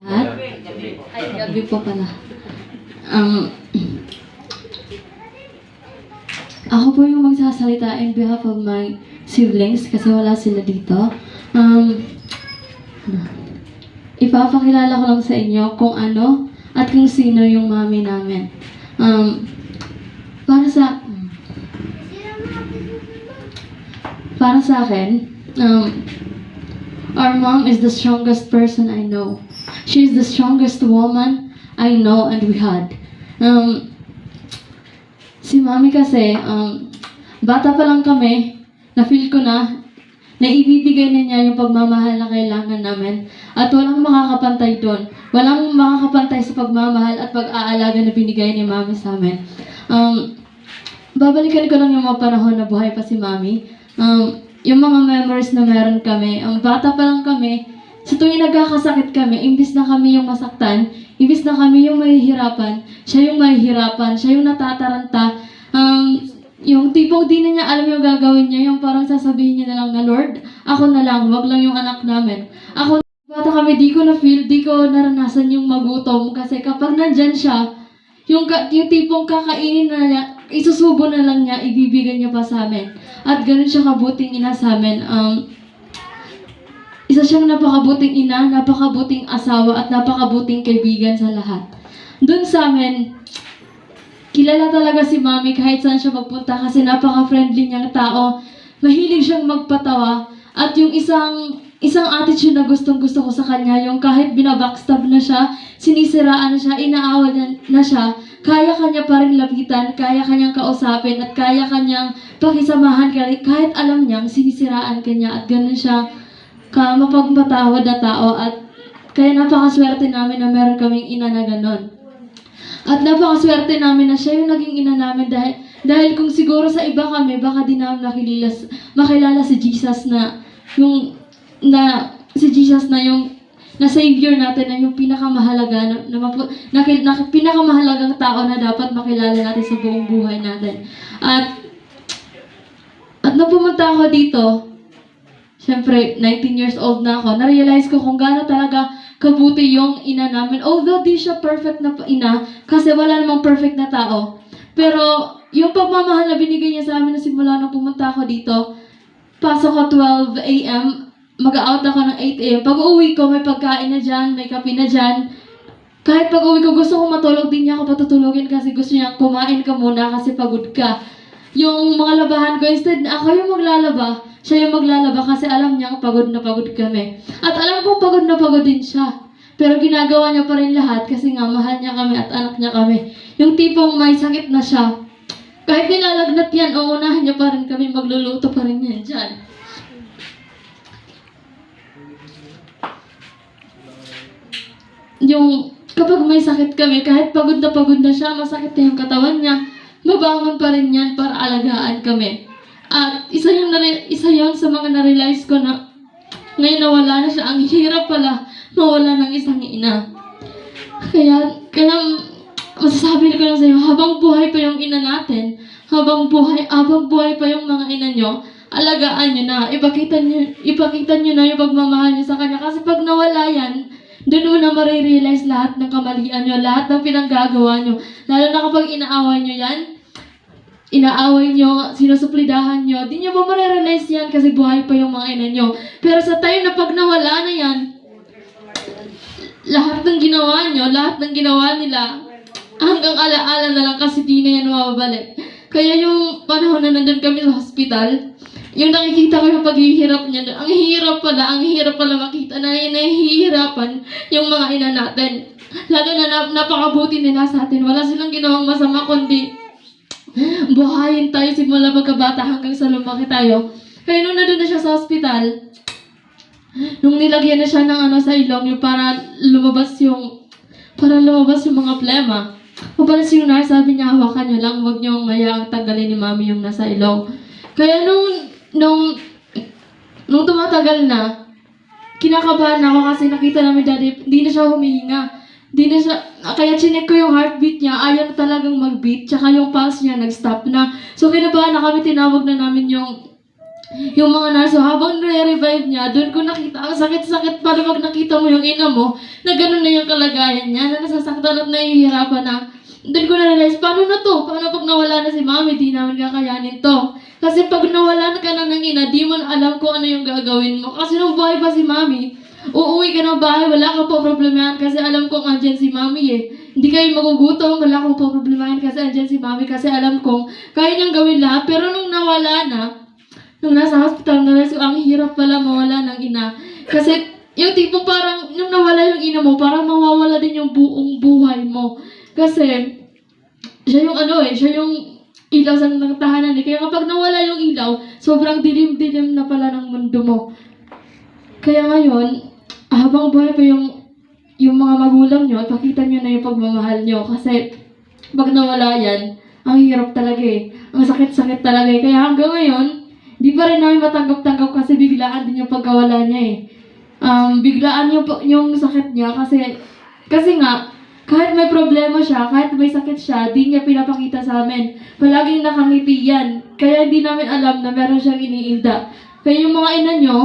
At, ay, gabi po pala. Um, ako po yung magsasalita in behalf of my siblings kasi wala sila dito. Um, ipapakilala ko lang sa inyo kung ano at kung sino yung mami namin. Um, para sa para sa akin, um, our mom is the strongest person I know. She is the strongest woman I know and we had. Um, si mami kasi, um, bata pa lang kami, na-feel ko na, na ibibigay na niya yung pagmamahal na kailangan namin. At walang makakapantay doon. Walang makakapantay sa pagmamahal at pag-aalaga na binigay ni mami sa amin. Um, babalikan ko lang yung mga panahon na buhay pa si mami. Um, yung mga memories na meron kami, ang bata pa lang kami, sa tuwing nagkakasakit kami, imbis na kami yung masaktan, imbis na kami yung mahihirapan, siya yung mahihirapan, siya yung natataranta, um, yung tipong di na niya alam yung gagawin niya, yung parang sasabihin niya na lang na, Lord, ako na lang, wag lang yung anak namin. Ako, bata kami, di ko na-feel, di ko naranasan yung magutom, kasi kapag nandyan siya, yung, yung tipong kakainin na niya, isusubo na lang niya, ibibigay niya pa sa amin. At ganun siya kabuting ina sa amin. Um, isa siyang napakabuting ina, napakabuting asawa, at napakabuting kaibigan sa lahat. Doon sa amin, kilala talaga si Mami kahit saan siya magpunta kasi napaka-friendly niyang tao. Mahilig siyang magpatawa. At yung isang isang attitude na gustong gusto ko sa kanya, yung kahit binabackstab na siya, sinisiraan na siya, inaawa niya na siya, kaya kanya pa rin lapitan, kaya kanyang kausapin, at kaya kanyang pakisamahan kahit, alam niyang sinisiraan kanya at ganun siya ka mapagpatawad na tao at kaya napakaswerte namin na meron kaming ina na ganon. At napakaswerte namin na siya yung naging ina namin dahil, dahil kung siguro sa iba kami, baka di namin makilala si Jesus na yung na si Jesus na yung na savior natin na yung pinakamahalaga na, na, na, na, pinakamahalagang tao na dapat makilala natin sa buong buhay natin. At at nung pumunta ako dito, Siyempre, 19 years old na ako, na-realize ko kung gaano talaga kabuti yung ina namin. Although di siya perfect na ina, kasi wala namang perfect na tao. Pero, yung pagmamahal na binigay niya sa amin na simula nung pumunta ako dito, pasok ko 12 a.m., mag-out ako ng 8 a.m. Pag uwi ko, may pagkain na dyan, may kape na dyan. Kahit pag uwi ko, gusto ko matulog, din niya ako patutulogin kasi gusto niya, kumain ka muna kasi pagod ka. Yung mga labahan ko, instead na ako yung maglalaba, siya yung maglalaba kasi alam niya pagod na pagod kami. At alam ko pagod na pagod din siya. Pero ginagawa niya pa rin lahat kasi nga mahal niya kami at anak niya kami. Yung tipong may sakit na siya, kahit nilalagnat yan, uunahin niya pa rin kami, magluluto pa rin yan dyan. Yung kapag may sakit kami, kahit pagod na pagod na siya, masakit na yung katawan niya, mabangon pa rin yan para alagaan kami. At isa yung isa yon sa mga na-realize ko na ngayon nawala na siya. Ang hirap pala mawala ng isang ina. Kaya, kaya masasabi ko lang sa iyo, habang buhay pa yung ina natin, habang buhay, habang buhay pa yung mga ina nyo, alagaan nyo na, ipakita nyo, ipakita nyo na yung pagmamahal nyo sa kanya. Kasi pag nawala yan, doon mo na marirealize lahat ng kamalian nyo, lahat ng pinanggagawa nyo. Lalo na kapag inaaway nyo yan, inaaway nyo, sinusuplidahan nyo, di nyo pa marirealize yan kasi buhay pa yung mga ina nyo. Pero sa time na pag nawala na yan, lahat ng ginawa nyo, lahat ng ginawa nila, hanggang alaala na lang kasi di na yan mababalik. Kaya yung panahon na nandun kami sa hospital, yung nakikita ko yung paghihirap niya, ang hirap pala, ang hirap pala makita na nahihirapan yung mga ina natin. Lalo na nap- napakabuti nila sa atin. Wala silang ginawang masama kundi buhayin tayo simula pagkabata hanggang sa lumaki tayo. Kaya nung nandun na siya sa hospital, nung nilagyan na siya ng ano sa ilong, yung para lumabas yung, para lumabas yung mga plema. Papalas yung nurse, sabi niya, hawakan niyo lang, huwag niyong mayaang tanggalin ni mami yung nasa ilong. Kaya nung, nung, nung tumatagal na, kinakabahan ako kasi nakita namin daddy, hindi na siya humihinga. Di na siya, kaya chinek ko yung heartbeat niya, ayaw na talagang mag-beat, tsaka yung pulse niya nag-stop na. So kinabahan na kami, tinawag na namin yung yung mga nurse, habang nare-revive niya, doon ko nakita, ang sakit-sakit pala pag nakita mo yung ina mo, na gano'n na yung kalagayan niya, na nasasaktan at nahihirapan na, doon ko na-realize, paano na to? Paano pag nawala na si mami, di namin kakayanin to. Kasi pag nawala na ka na ng ina, di mo na alam kung ano yung gagawin mo. Kasi nung buhay pa si mami, uuwi ka ng bahay, wala kang problemahan kasi alam kong andyan si mami eh. Hindi kayo magugutom, wala po problemahan kasi andyan si mami kasi alam kong kaya niyang gawin lahat. Pero nung nawala na, nung nasa hospital, narealize ko, ang hirap pala mawala ng ina. Kasi yung tipong parang, nung nawala yung ina mo, parang mawawala din yung buong buhay mo. Kasi, siya yung ano eh, siya yung ilaw sa ng tahanan eh. Kaya kapag nawala yung ilaw, sobrang dilim-dilim na pala ng mundo mo. Kaya ngayon, habang buhay pa yung yung mga magulang nyo, pakita nyo na yung pagmamahal nyo. Kasi, pag nawala yan, ang hirap talaga eh. Ang sakit-sakit talaga eh. Kaya hanggang ngayon, di pa rin namin matanggap-tanggap kasi biglaan din yung pagkawala niya eh. Um, biglaan yung, yung sakit niya kasi, kasi nga, kahit may problema siya, kahit may sakit siya, di niya pinapakita sa amin. Palaging nakangiti yan. Kaya hindi namin alam na meron siyang iniinda. Kaya yung mga ina nyo,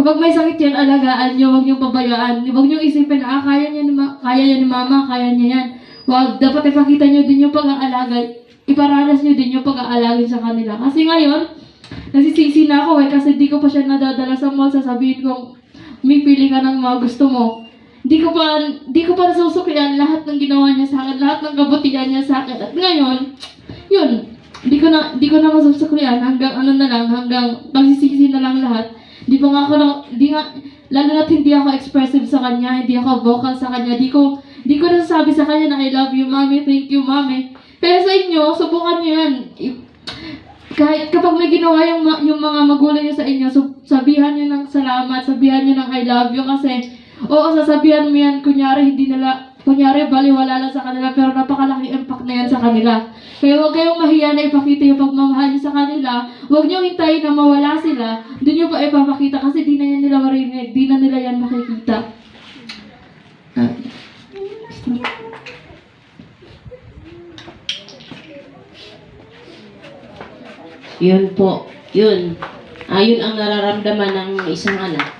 Kapag may sakit yan, alagaan nyo, huwag nyo pabayaan. Huwag nyo isipin na, ah, kaya niya ni, ma- kaya niya ni mama, kaya niya yan. Huwag, dapat ipakita nyo din yung pag-aalaga. Iparanas nyo din yung pag-aalaga sa kanila. Kasi ngayon, nasisisi na ako eh, kasi di ko pa siya nadadala sa mall, sasabihin kong, may pili ka ng mga gusto mo. Di ko pa, di ko pa nasusuklian lahat ng ginawa niya sa akin, lahat ng kabutihan niya sa akin. At ngayon, yun, di ko na, di ko na masusuklian hanggang ano na lang, hanggang pagsisisi na lang lahat. Di pa nga ako, na, di nga, lalo na't hindi ako expressive sa kanya, hindi ako vocal sa kanya, di ko, di ko nasasabi sa kanya na I love you, mommy, thank you, mommy. Pero sa inyo, subukan niyo yan. Kahit kapag may ginawa yung, yung mga magulang niyo sa inyo, so, sabihan niyo ng salamat, sabihan niyo ng I love you kasi, oo, sasabihan mo yan, kunyari, hindi nila, kunyari, baliwala lang sa kanila, pero napakalaking impact na yan sa kanila. Kaya huwag kayong mahiya na ipakita yung pagmamahal sa kanila. Huwag niyo hintayin na mawala sila. Doon niyo pa ipapakita kasi di na yan nila marinig, di na nila yan makikita. Ah. Yun po. Yun. Ayun ang nararamdaman ng isang anak